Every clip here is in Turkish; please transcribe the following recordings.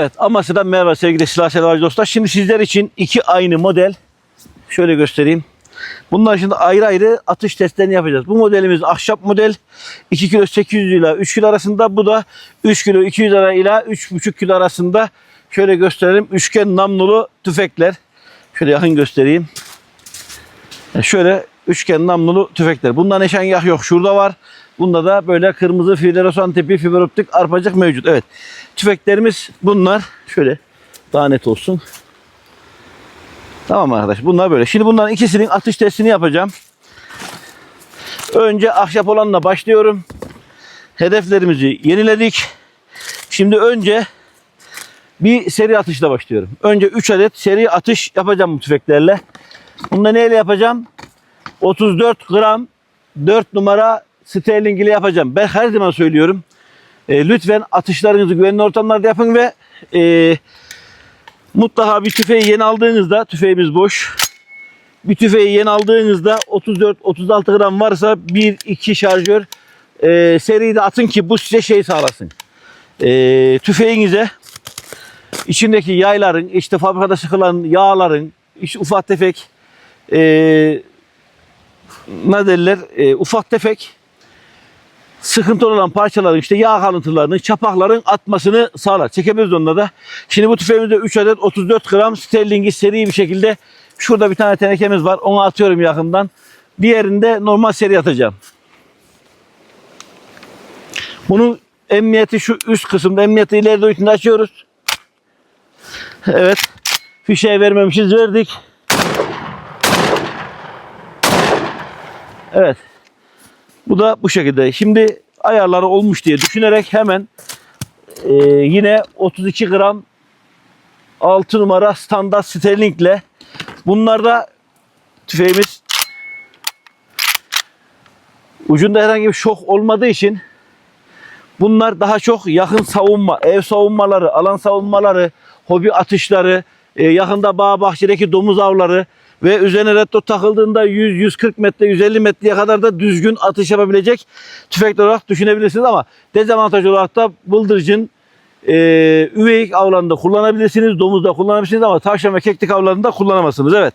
Evet Amasya'dan merhaba sevgili silah sever dostlar. Şimdi sizler için iki aynı model şöyle göstereyim. Bunlar şimdi ayrı ayrı atış testlerini yapacağız. Bu modelimiz ahşap model. 2 kilo 800 ile 3 kilo arasında. Bu da 3 kilo 200 lira ile 3,5 kilo arasında. Şöyle gösterelim. Üçgen namlulu tüfekler. Şöyle yakın göstereyim. E, Şöyle üçgen namlulu tüfekler. Bunda nişangah yok. Şurada var. Bunda da böyle kırmızı floresan tipi fiber optik arpacık mevcut. Evet. Tüfeklerimiz bunlar. Şöyle daha net olsun. Tamam arkadaş. Bunlar böyle. Şimdi bunların ikisinin atış testini yapacağım. Önce ahşap olanla başlıyorum. Hedeflerimizi yeniledik. Şimdi önce bir seri atışla başlıyorum. Önce 3 adet seri atış yapacağım bu tüfeklerle. Bunu neyle yapacağım? 34 gram 4 numara Sterling ile yapacağım. Ben her zaman söylüyorum. E, lütfen atışlarınızı güvenli ortamlarda yapın ve e, mutlaka bir tüfeği yeni aldığınızda tüfeğimiz boş. Bir tüfeği yeni aldığınızda 34-36 gram varsa 1-2 şarjör e, seride atın ki bu size şey sağlasın. E, tüfeğinize içindeki yayların, işte fabrikada sıkılan yağların, işte ufak tefek e, ne derler, e, ufak tefek sıkıntı olan parçaların işte yağ kalıntılarını, çapakların atmasını sağlar. Çekebiliriz onunla da. Şimdi bu tüfeğimizde 3 adet 34 gram sterlingi seri bir şekilde şurada bir tane tenekemiz var. Onu atıyorum yakından. Diğerinde normal seri atacağım. Bunun emniyeti şu üst kısımda. Emniyeti ileride üçünde açıyoruz. Evet. Fişeği vermemişiz. Verdik. Evet. Bu da bu şekilde. Şimdi ayarları olmuş diye düşünerek hemen e, yine 32 gram 6 numara standart sterlingle bunlarda tüfeğimiz ucunda herhangi bir şok olmadığı için bunlar daha çok yakın savunma, ev savunmaları, alan savunmaları, hobi atışları, e, yakında bağ bahçedeki domuz avları ve üzerine retro takıldığında 100-140 metre, 150 metreye kadar da düzgün atış yapabilecek tüfek olarak düşünebilirsiniz ama dezavantaj olarak da bıldırcın e, üveyik avlarında kullanabilirsiniz, domuzda kullanabilirsiniz ama tavşan ve keklik avlarında kullanamazsınız. Evet.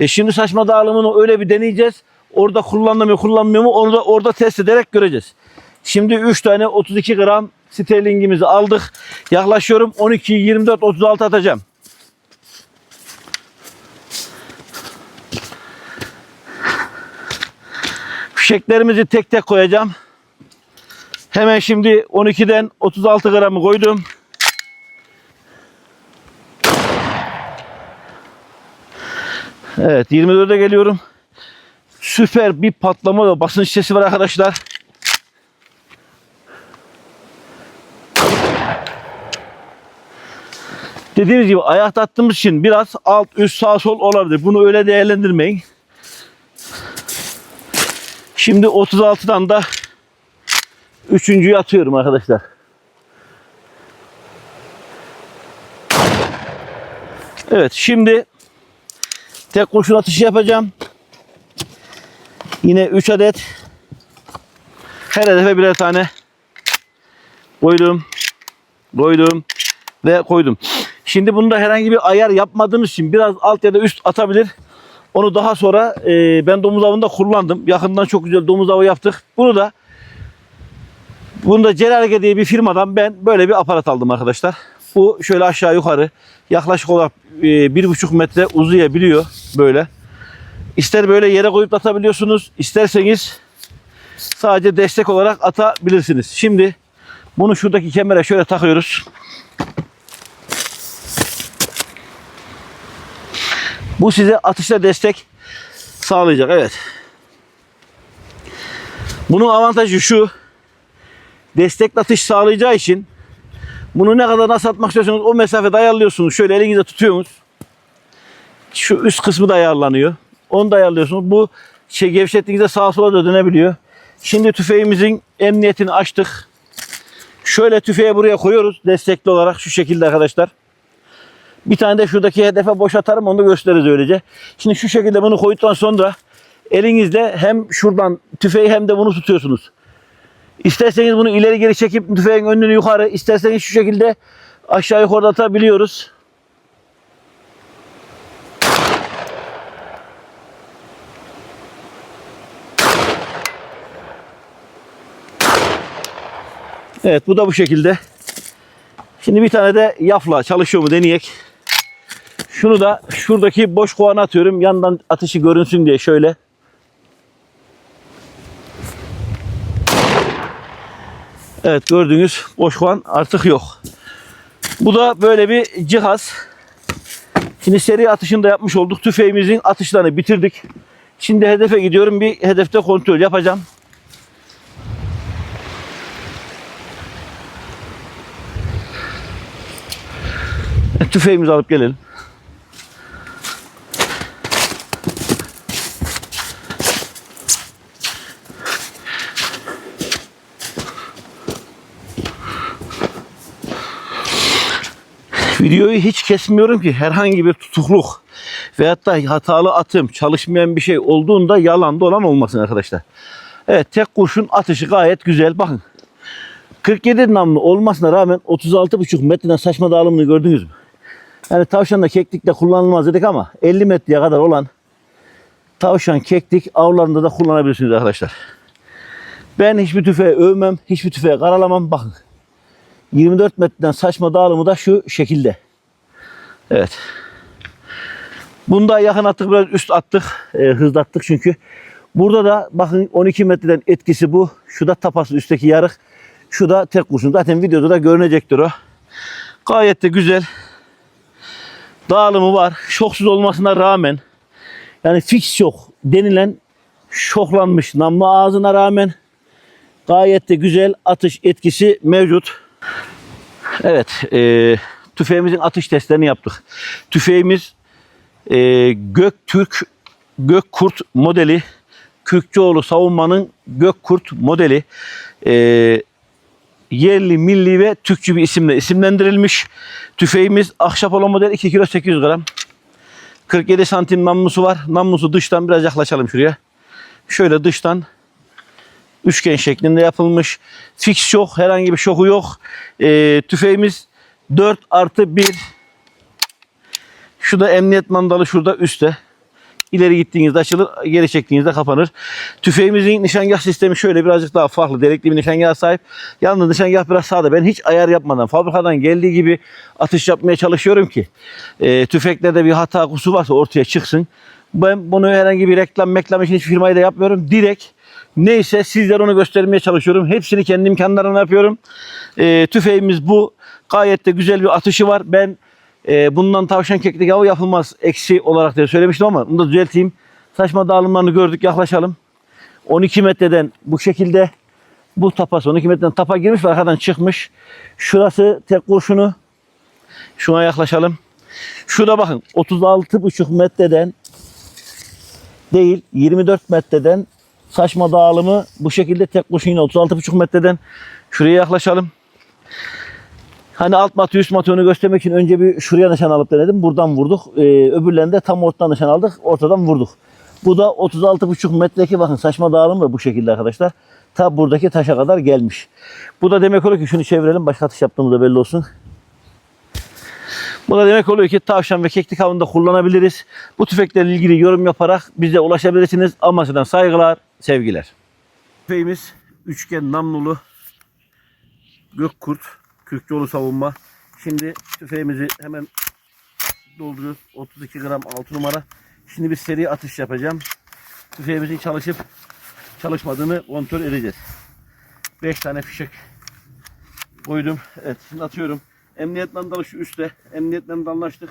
E, şimdi saçma dağılımını öyle bir deneyeceğiz. Orada kullanılıyor mu, kullanmıyor mu onu da orada test ederek göreceğiz. Şimdi 3 tane 32 gram sterlingimizi aldık. Yaklaşıyorum 12, 24, 36 atacağım. Fişeklerimizi tek tek koyacağım. Hemen şimdi 12'den 36 gramı koydum. Evet 24'e geliyorum. Süper bir patlama ve basınç sesi var arkadaşlar. Dediğimiz gibi ayakta attığımız için biraz alt üst sağ sol olabilir. Bunu öyle değerlendirmeyin. Şimdi 36'dan da üçüncüyü atıyorum arkadaşlar. Evet şimdi tek kurşun atışı yapacağım. Yine 3 adet her hedefe birer tane koydum. Koydum ve koydum. Şimdi bunda herhangi bir ayar yapmadığımız için biraz alt ya da üst atabilir. Onu daha sonra e, ben domuz avında kullandım. Yakından çok güzel domuz avı yaptık. Bunu da bunu da Celalge diye bir firmadan ben böyle bir aparat aldım arkadaşlar. Bu şöyle aşağı yukarı yaklaşık olarak e, bir buçuk metre uzayabiliyor böyle. İster böyle yere koyup atabiliyorsunuz. isterseniz sadece destek olarak atabilirsiniz. Şimdi bunu şuradaki kemere şöyle takıyoruz. Bu size atışta destek sağlayacak. Evet. Bunun avantajı şu. Destekli atış sağlayacağı için bunu ne kadar nasıl atmak istiyorsanız o mesafede ayarlıyorsunuz. Şöyle elinizde tutuyorsunuz. Şu üst kısmı da ayarlanıyor. Onu da ayarlıyorsunuz. Bu şey gevşettiğinizde sağa sola da dönebiliyor. Şimdi tüfeğimizin emniyetini açtık. Şöyle tüfeği buraya koyuyoruz destekli olarak şu şekilde arkadaşlar. Bir tane de şuradaki hedefe boş atarım onu da gösteririz öylece. Şimdi şu şekilde bunu koyduktan sonra elinizde hem şuradan tüfeği hem de bunu tutuyorsunuz. İsterseniz bunu ileri geri çekip tüfeğin önünü yukarı, isterseniz şu şekilde aşağı yukarı atabiliyoruz. Evet bu da bu şekilde. Şimdi bir tane de yafla çalışıyor mu deneyek. Şunu da şuradaki boş kovanı atıyorum. Yandan atışı görünsün diye şöyle. Evet gördüğünüz boş kovan artık yok. Bu da böyle bir cihaz. Şimdi seri atışını da yapmış olduk. Tüfeğimizin atışlarını bitirdik. Şimdi hedefe gidiyorum. Bir hedefte kontrol yapacağım. Tüfeğimizi alıp gelelim. Videoyu hiç kesmiyorum ki herhangi bir tutukluk veyahut da hatalı atım, çalışmayan bir şey olduğunda yalan dolan olmasın arkadaşlar. Evet tek kurşun atışı gayet güzel. Bakın 47 namlu olmasına rağmen 36,5 metreden saçma dağılımını gördünüz mü? Yani tavşanla keklikle kullanılmaz dedik ama 50 metreye kadar olan tavşan keklik avlarında da kullanabilirsiniz arkadaşlar. Ben hiçbir tüfeği övmem, hiçbir tüfeği karalamam. Bakın 24 metreden saçma dağılımı da şu şekilde. Evet. Bunda yakın attık biraz üst attık. E, hızlattık çünkü. Burada da bakın 12 metreden etkisi bu. Şu da tapası üstteki yarık. Şu da tek kurşun. Zaten videoda da görünecektir o. Gayet de güzel. Dağılımı var. Şoksuz olmasına rağmen yani fix şok denilen şoklanmış namlu ağzına rağmen gayet de güzel atış etkisi mevcut. Evet, e, tüfeğimizin atış testlerini yaptık. Tüfeğimiz e, Göktürk Gökkurt modeli. Kürkçüoğlu savunmanın Gökkurt modeli. E, yerli, milli ve Türkçü bir isimle isimlendirilmiş. Tüfeğimiz Ahşapolo model 2 kilo 800 gram. 47 santim namlusu var. Namlusu dıştan biraz yaklaşalım şuraya. Şöyle dıştan üçgen şeklinde yapılmış. Fix şok, herhangi bir şoku yok. Ee, tüfeğimiz 4 artı 1. Şu da emniyet mandalı şurada üstte. İleri gittiğinizde açılır, geri çektiğinizde kapanır. Tüfeğimizin nişangah sistemi şöyle birazcık daha farklı. Delikli bir nişangah sahip. Yalnız nişangah biraz sağda. Ben hiç ayar yapmadan, fabrikadan geldiği gibi atış yapmaya çalışıyorum ki e, tüfeklerde bir hata kusur varsa ortaya çıksın. Ben bunu herhangi bir reklam meklam için hiç firmayı da yapmıyorum. Direkt neyse sizlere onu göstermeye çalışıyorum. Hepsini kendi imkanlarımla yapıyorum. E, tüfeğimiz bu. Gayet de güzel bir atışı var. Ben e, bundan tavşan keklik avı yapılmaz eksi olarak diye söylemiştim ama bunu da düzelteyim. Saçma dağılımlarını gördük yaklaşalım. 12 metreden bu şekilde bu tapası 12 metreden tapa girmiş ve arkadan çıkmış. Şurası tek kurşunu. Şuna yaklaşalım. Şurada bakın 36,5 metreden değil 24 metreden saçma dağılımı bu şekilde tek kurşun yine 36,5 metreden şuraya yaklaşalım. Hani alt matı üst matı göstermek için önce bir şuraya nişan alıp denedim. Buradan vurduk. Ee, öbürlerinde tam ortadan nişan aldık. Ortadan vurduk. Bu da 36,5 metredeki bakın saçma dağılım da bu şekilde arkadaşlar. Ta buradaki taşa kadar gelmiş. Bu da demek oluyor ki şunu çevirelim. Başka atış yaptığımız da belli olsun. Bu da demek oluyor ki tavşan ve keklik avında kullanabiliriz. Bu tüfeklerle ilgili yorum yaparak bize ulaşabilirsiniz. Amasya'dan saygılar, sevgiler. Tüfeğimiz üçgen namlulu Gökkurt Kürkçoğlu savunma. Şimdi tüfeğimizi hemen dolduruyoruz. 32 gram 6 numara. Şimdi bir seri atış yapacağım. Tüfeğimizin çalışıp çalışmadığını kontrol edeceğiz. 5 tane fişek koydum. Evet şimdi atıyorum. Emniyet mandalı şu üstte. Emniyet mandalını açtık.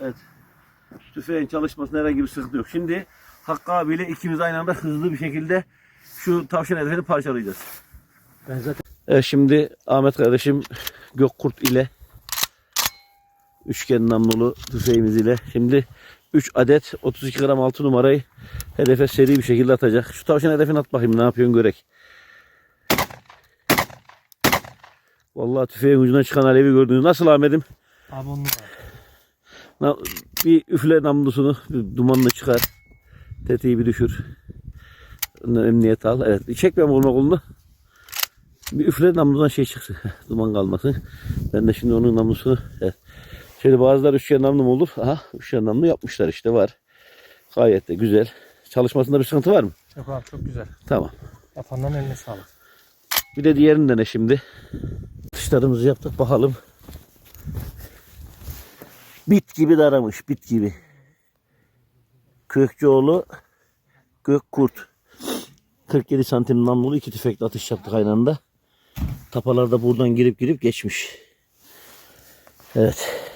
Evet. Tüfeğin çalışmasında herhangi bir sıkıntı yok. Şimdi Hakkı abiyle ikimiz aynı anda hızlı bir şekilde şu tavşan hedefini parçalayacağız. Ben zaten Evet, şimdi Ahmet kardeşim Gökkurt ile üçgen namlulu tüfeğimiz ile şimdi 3 adet 32 gram 6 numarayı hedefe seri bir şekilde atacak. Şu tavşan hedefini at bakayım ne yapıyorsun görek. Vallahi tüfeğin ucundan çıkan alevi gördünüz. Nasıl Ahmet'im? abi onu var. Bir üfle namlusunu, bir dumanını çıkar. Tetiği bir düşür. Ondan emniyet al. Evet. Çek ben vurma kolunu. Bir üfle namludan şey çıksın. Duman kalmasın. Ben de şimdi onun namlusunu evet. Şöyle bazıları üçgen namlu mu olur? Aha üçgen namlu yapmışlar işte var. Gayet de güzel. Çalışmasında bir sıkıntı var mı? Yok abi çok güzel. Tamam. Yapandan eline sağlık. Bir de diğerini dene şimdi. Atışlarımızı yaptık bakalım. Bit gibi daramış bit gibi. Kökçeoğlu Gökkurt. 47 santim namlulu iki tüfekle atış yaptık aynı anda. Tapalar da buradan girip girip geçmiş. Evet.